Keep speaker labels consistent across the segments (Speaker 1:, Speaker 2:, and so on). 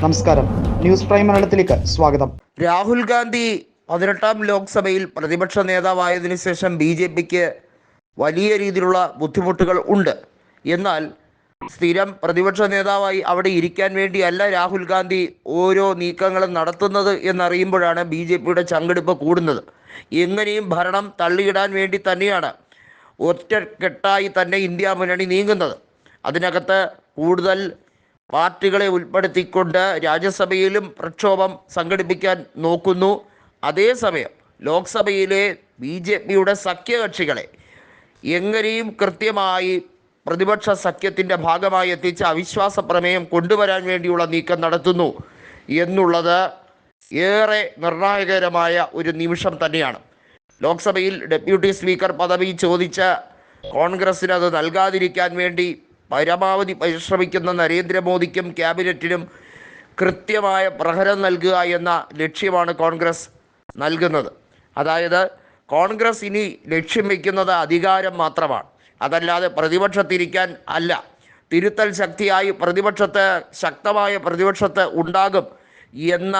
Speaker 1: നമസ്കാരം. News prime മലയാളത്തിലേക്ക് സ്വാഗതം.
Speaker 2: രാഹുൽ ഗാന്ധി പതിനെട്ടാം ലോക്സഭയിൽ പ്രതിപക്ഷ നേതാവായതിനു ശേഷം ബി ജെ പിക്ക് വലിയ രീതിയിലുള്ള ബുദ്ധിമുട്ടുകൾ ഉണ്ട്. എന്നാൽ സ്ഥിരം പ്രതിപക്ഷ നേതാവായി അവിടെ ഇരിക്കാൻ വേണ്ടിയല്ല രാഹുൽ ഗാന്ധി ഓരോ നീക്കങ്ങളും നടത്തുന്നത് എന്നറിയുമ്പോഴാണ് ബി ജെ പിയുടെ ചങ്കെടുപ്പ് കൂടുന്നത്. എങ്ങനെയും ഭരണം തള്ളിയിടാൻ വേണ്ടി തന്നെയാണ് ഒറ്റക്കെട്ടായി തന്നെ ഇന്ത്യ മുന്നണി നീങ്ങുന്നത്. അതിനകത്ത് കൂടുതൽ പാർട്ടികളെ ഉൾപ്പെടുത്തിക്കൊണ്ട് രാജ്യസഭയിലും പ്രക്ഷോഭം സംഘടിപ്പിക്കാൻ നോക്കുന്നു. അതേസമയം ലോക്സഭയിലെ ബി ജെ പിയുടെ സഖ്യകക്ഷികളെ എങ്ങനെയും കൃത്യമായി പ്രതിപക്ഷ സഖ്യത്തിന്റെ ഭാഗമായി എത്തിച്ച് അവിശ്വാസ പ്രമേയം കൊണ്ടുവരാൻ വേണ്ടിയുള്ള നീക്കം നടത്തുന്നു എന്നുള്ളത് ഏറെ നിർണായകരമായ ഒരു നിമിഷം തന്നെയാണ്. ലോക്സഭയിൽ ഡെപ്യൂട്ടി സ്പീക്കർ പദവി ചോദിച്ച കോൺഗ്രസ്സിന് അത് നൽകാതിരിക്കാൻ വേണ്ടി പരമാവധി പരിശ്രമിക്കുന്ന നരേന്ദ്രമോദിക്കും ക്യാബിനറ്റിനും കൃത്യമായ പ്രഹരം നൽകുക എന്ന ലക്ഷ്യമാണ് കോൺഗ്രസ് നൽകുന്നത്. അതായത് കോൺഗ്രസ് ഇനി ലക്ഷ്യം വയ്ക്കുന്നത് അധികാരം മാത്രമാണ്. അതല്ലാതെ പ്രതിപക്ഷത്തിരിക്കാൻ അല്ല. തിരുത്തൽ ശക്തിയായി പ്രതിപക്ഷത്ത് ശക്തമായ പ്രതിപക്ഷത്ത് ഉണ്ടാകും എന്ന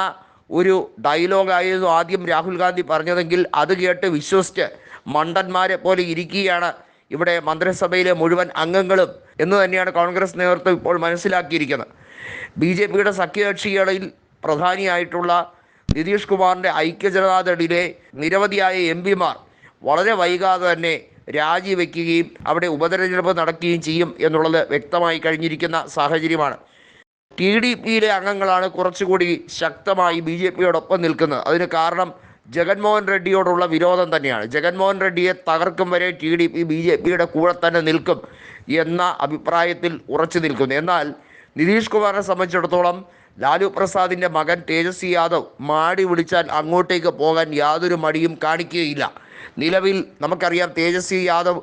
Speaker 2: ഒരു ഡയലോഗായിരുന്നു ആദ്യം രാഹുൽ ഗാന്ധി പറഞ്ഞതെങ്കിൽ അത് കേട്ട് വിശ്വസിച്ച് മണ്ടന്മാരെ പോലെ ഇരിക്കുകയാണ് ഇവിടെ മന്ത്രിസഭയിലെ മുഴുവൻ അംഗങ്ങളും എന്ന് തന്നെയാണ് കോൺഗ്രസ് നേതൃത്വം ഇപ്പോൾ മനസ്സിലാക്കിയിരിക്കുന്നത്. ബി ജെ പിയുടെ സഖ്യകക്ഷികളിൽ പ്രധാനിയായിട്ടുള്ള നിതീഷ് കുമാറിന്റെ ഐക്യജനതാദളിലെ നിരവധിയായ എം പിമാർ വളരെ വൈകാതെ തന്നെ രാജിവെക്കുകയും അവിടെ ഉപതെരഞ്ഞെടുപ്പ് നടക്കുകയും ചെയ്യും എന്നുള്ളത് വ്യക്തമായി കഴിഞ്ഞിരിക്കുന്ന സാഹചര്യമാണ്. ടി ഡി പിയിലെ അംഗങ്ങളാണ് കുറച്ചുകൂടി ശക്തമായി ബി ജെ പിയോടൊപ്പം നിൽക്കുന്നത്. അതിന് കാരണം ജഗൻമോഹൻ റെഡ്ഡിയോടുള്ള വിരോധം തന്നെയാണ്. ജഗൻമോഹൻ റെഡ്ഡിയെ തകർക്കും വരെ T D P B J പിയുടെ കൂടെ തന്നെ നിൽക്കും എന്ന അഭിപ്രായത്തിൽ ഉറച്ചു നിൽക്കുന്നു. എന്നാൽ നിതീഷ് കുമാറിനെ സംബന്ധിച്ചിടത്തോളം ലാലു പ്രസാദിന്റെ മകൻ തേജസ്വി യാദവ് മാടി വിളിച്ചാൽ അങ്ങോട്ടേക്ക് പോകാൻ യാതൊരു മടിയും കാണിക്കുകയില്ല. നിലവിൽ നമുക്കറിയാം തേജസ്വി യാദവ്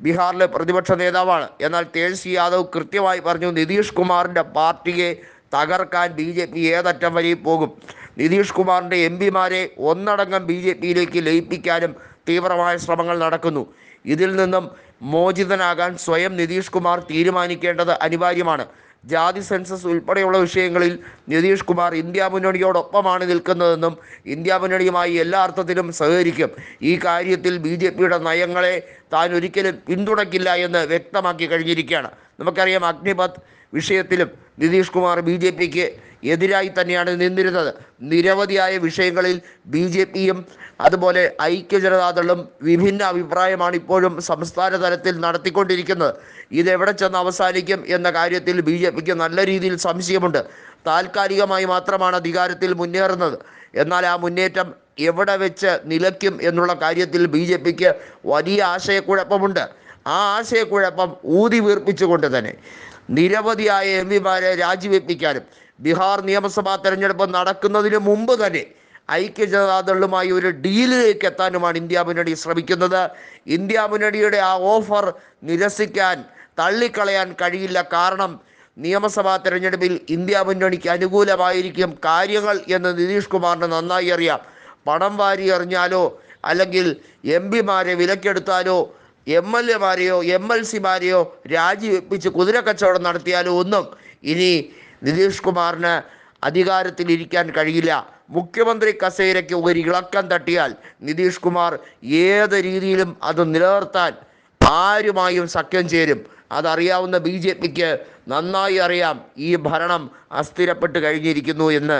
Speaker 2: ബീഹാറിലെ പ്രതിപക്ഷ നേതാവാണ്. എന്നാൽ തേജസ്വി യാദവ് കൃത്യമായി പറഞ്ഞു നിതീഷ് കുമാറിന്റെ പാർട്ടിയെ തകർക്കാൻ ബി ജെ പി ഏതറ്റം വരെ പോകും. നിതീഷ് കുമാറിന്റെ എം പിമാരെ ഒന്നടങ്കം ബി ജെ പിയിലേക്ക് ലയിപ്പിക്കാനും തീവ്രമായ ശ്രമങ്ങൾ നടക്കുന്നു. ഇതിൽ നിന്നും മോചിതനാകാൻ സ്വയം നിതീഷ് കുമാർ തീരുമാനിക്കേണ്ടത് അനിവാര്യമാണ്. ജാതി സെൻസസ് ഉൾപ്പെടെയുള്ള വിഷയങ്ങളിൽ നിതീഷ് കുമാർ ഇന്ത്യ മുന്നണിയോടൊപ്പമാണ് നിൽക്കുന്നതെന്നും ഇന്ത്യ മുന്നണിയുമായി എല്ലാ അർത്ഥത്തിലും സഹകരിക്കും. ഈ കാര്യത്തിൽ ബി നയങ്ങളെ താൻ ഒരിക്കലും പിന്തുണയ്ക്കില്ല എന്ന് വ്യക്തമാക്കി കഴിഞ്ഞിരിക്കുകയാണ്. നമുക്കറിയാം അഗ്നിപത് വിഷയത്തിലും നിതീഷ് കുമാർ ബി ജെ പിക്ക് എതിരായി തന്നെയാണ് നിന്നിരുന്നത്. നിരവധിയായ വിഷയങ്ങളിൽ ബി ജെ പിയും അതുപോലെ ഐക്യ ജനതാദളും വിഭിന്ന അഭിപ്രായമാണ് ഇപ്പോഴും സംസ്ഥാന തലത്തിൽ നടത്തിക്കൊണ്ടിരിക്കുന്നത്. ഇതെവിടെ ചെന്ന് അവസാനിക്കും എന്ന കാര്യത്തിൽ ബി ജെ പിക്ക് നല്ല രീതിയിൽ സംശയമുണ്ട്. താൽക്കാലികമായി മാത്രമാണ് അധികാരത്തിൽ മുന്നേറുന്നത്. എന്നാൽ ആ മുന്നേറ്റം എവിടെ വെച്ച് നിലയ്ക്കും എന്നുള്ള കാര്യത്തിൽ ബി വലിയ ആശയക്കുഴപ്പമുണ്ട്. ആ ആശയക്കുഴപ്പം ഊതി വീർപ്പിച്ചുകൊണ്ട് തന്നെ നിരവധിയായ എം പിമാരെ രാജിവെപ്പിക്കാനും ബീഹാർ നിയമസഭാ തെരഞ്ഞെടുപ്പ് നടക്കുന്നതിന് മുമ്പ് തന്നെ ഐക്യ ഐക്യജനതാദളുമായി ഒരു ഡീലിലേക്ക് എത്താനുമാണ് ഇന്ത്യ മുന്നണി ശ്രമിക്കുന്നത്. ഇന്ത്യ മുന്നണിയുടെ ആ ഓഫർ നിരസിക്കാൻ തള്ളിക്കളയാൻ കഴിയില്ല. കാരണം നിയമസഭാ തെരഞ്ഞെടുപ്പിൽ ഇന്ത്യ മുന്നണിക്ക് അനുകൂലമായിരിക്കും കാര്യങ്ങൾ എന്ന് നിതീഷ് കുമാറിന് നന്നായി അറിയാം. പണം വാരി എറിഞ്ഞാലോ അല്ലെങ്കിൽ എം പിമാരെ വിലക്കെടുത്താലോ എം എൽ എമാരെയോ എം എൽ സിമാരെയോ രാജിവെപ്പിച്ച് കുതിരക്കച്ചവടം നടത്തിയാലോ ഒന്നും ഇനി നിതീഷ് കുമാറിന് അധികാരത്തിലിരിക്കാൻ കഴിയില്ല. മുഖ്യമന്ത്രി കസേരയ്ക്ക് ഒരു ഇളക്കം തട്ടിയാൽ നിതീഷ് കുമാർ ഏത് രീതിയിലും അത് നിലനിർത്താൻ ആരുമായും സഖ്യം ചേരും. അതറിയാവുന്ന ബി ജെ പിക്ക് നന്നായി അറിയാം ഈ ഭരണം അസ്ഥിരപ്പെട്ട് കഴിഞ്ഞിരിക്കുന്നു എന്ന്.